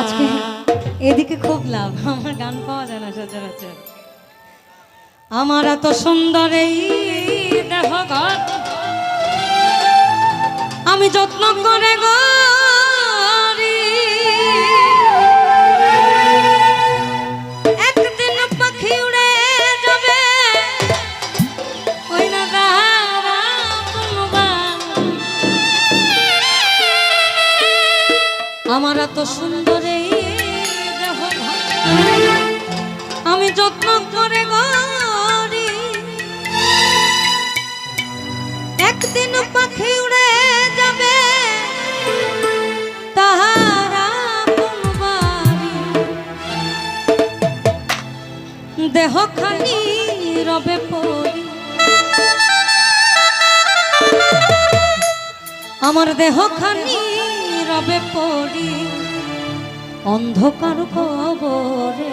আজকে এদিকে খুব লাভ, আমার গান পাওয়া যায় না সচরাচর। আমার এত সুন্দর এই দেহ আমি যত্ন করে গরি আমি যত্ন করে গরি একদিন পাখি উড়ে যাবে, তাহারা বাড়ি। দেহ খানি রবে পরি। আমার দেহ খানি রবে পড়ি অন্ধকার কবরে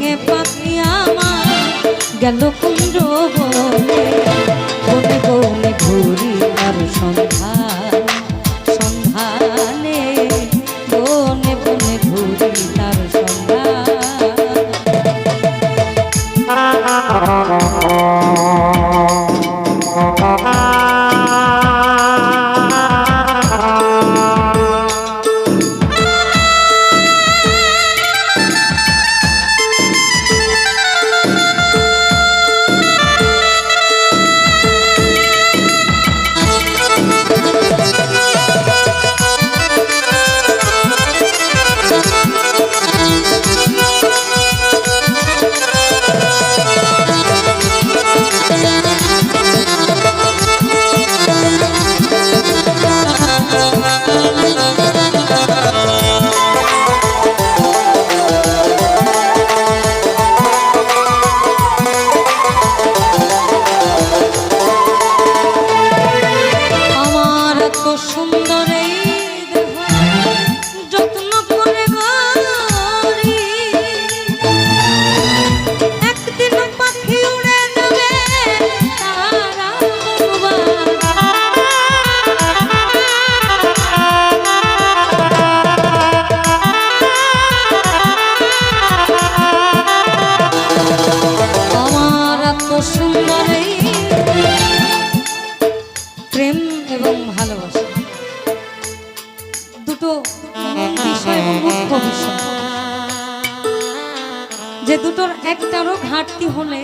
যে দুটোর একটারও ঘাটতি হলে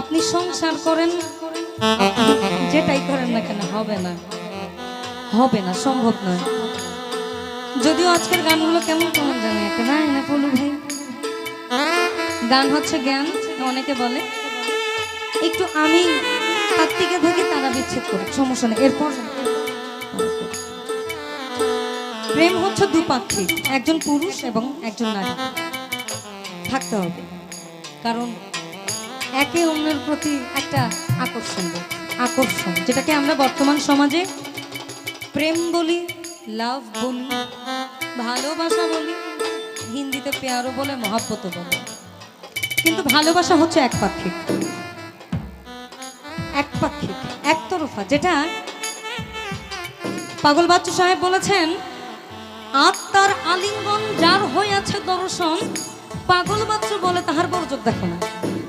আপনি সংসার করেন, যেটাই করেন না কেন হবে না। হবে না, সম্ভব নয়। যদিও আজকের গানগুলো কেমন কেমন জানে একটা না পলু ভাই? গান হচ্ছে জ্ঞান, অনেকে বলে। একটু আমি কার্তিকে থেকে তারা বিচ্ছেদ করে সমস্যা নেই। এরপর প্রেম হচ্ছে দুপাক্ষিক, একজন পুরুষ এবং একজন নারী। থাকতে হবে। কারণ একে অন্যের প্রতি একটা আকর্ষণ আকর্ষণ, যেটাকে আমরা বর্তমান সমাজে প্রেম বলি লাভ বলি, ভালোবাসা বলি, হিন্দিতে পেয়ারও বলে মহাব্বতও বলে। কিন্তু ভালোবাসা হচ্ছে একপাক্ষিক একপাক্ষিক একতরফা, যেটা পাগল বাচ্চু সাহেব বলেছেন, আত্মার আলিঙ্গন যার হয়ে আছে দর্শন পাগল বাচ্চু বলে তাহার বড় দেখো না।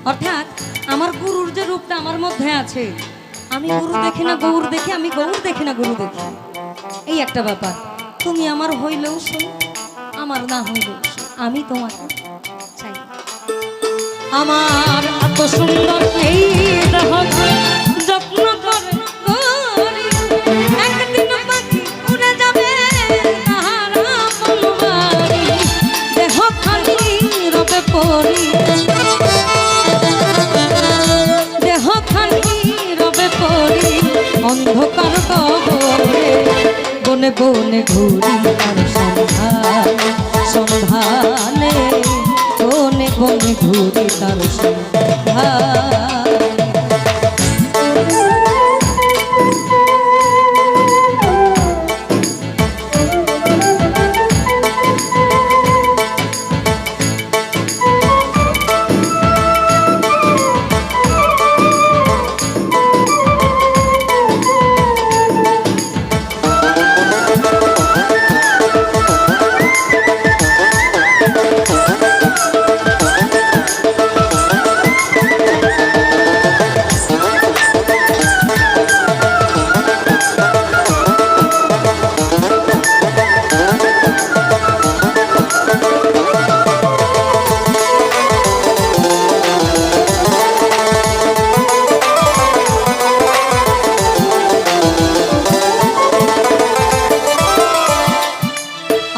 অর্থাৎ আমার গুরুর যে রূপটা আমার মধ্যে আছে, আমি গুরু দেখি না, গৌর দেখি, আমি গৌর দেখি না, গুরু দেখি। এই একটা ব্যাপার। তুমি আমার হইলেও শোন আমার না হইলেও আমি তোমাকে চাই। আমার এত সুন্দর এই দেহ পরি দেহ খান রবে পরি অন্ধকার কবরে বনে বনে ঘুরি তার সন্ধান সন্ধানে বনে বনে ঘুরি তার সন্ধান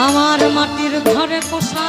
আমার মাটির ঘরে পোষা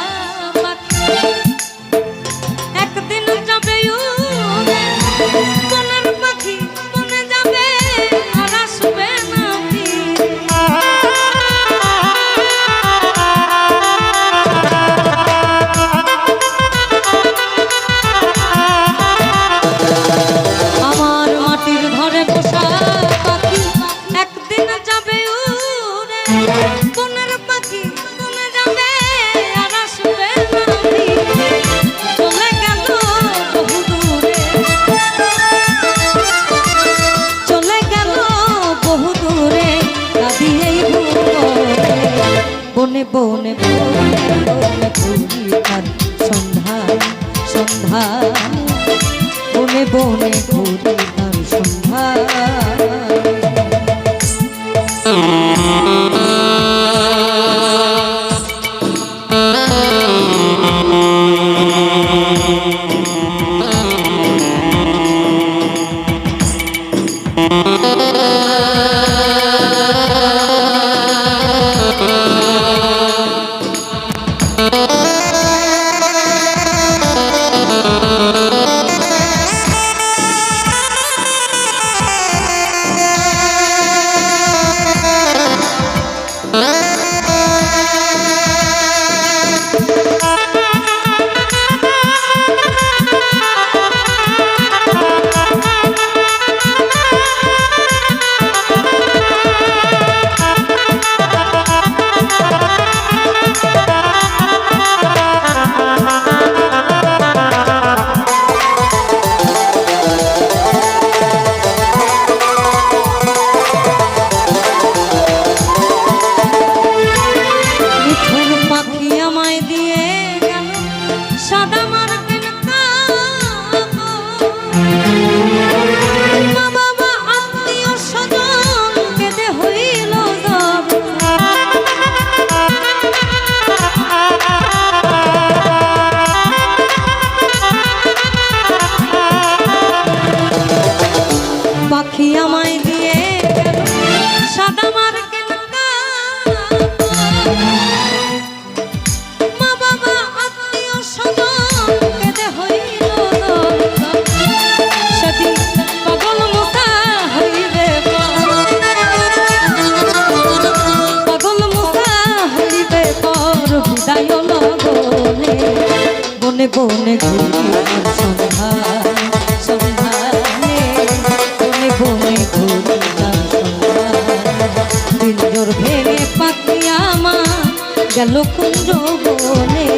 গেল কুঞ্জ বনে।